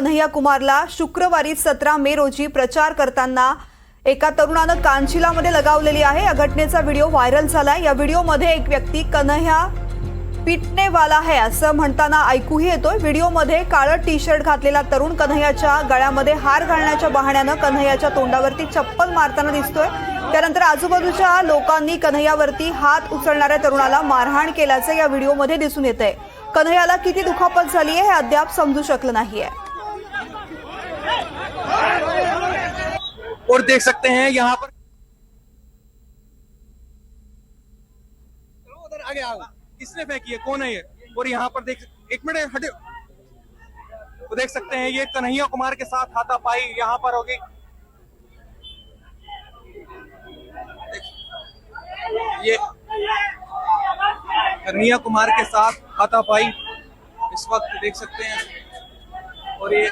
कन्हैया कुमारला शुक्रवारी सतरा मे रोजी प्रचार करताना एका तरुणानं कांचिलामध्ये लगावलेली आहे. या घटनेचा व्हिडिओ व्हायरल झाला या व्हिडिओमध्ये एक व्यक्ती कन्हैया पिटने वाला है असं म्हणताना ऐकूही येतोय. व्हिडिओमध्ये काळं टी शर्ट घातलेला तरुण कन्हैयाच्या गळ्यामध्ये हार घालण्याच्या बहाण्यानं कन्हैयाच्या तोंडावरती चप्पल मारताना दिसतोय. त्यानंतर आजूबाजूच्या लोकांनी कन्हैयावरती हात उचलणाऱ्या तरुणाला मारहाण केल्याचं या व्हिडिओमध्ये दिसून येत आहे कन्हैयाला किती दुखापत झाली आहे हे अद्याप समजू शकलं नाहीये. और देख सकते हैं यहाँ पर। उधर आगे आओ। किसने फेंकी है कौन है ये? और यहाँ पर देख एक मिनट, हटे। तो देख सकते हैं ये कन्हैया कुमार के साथ हाथापाई यहाँ पर होगी। ये कन्हैया कुमार के साथ हाथापाई इस वक्त देख सकते हैं। और ये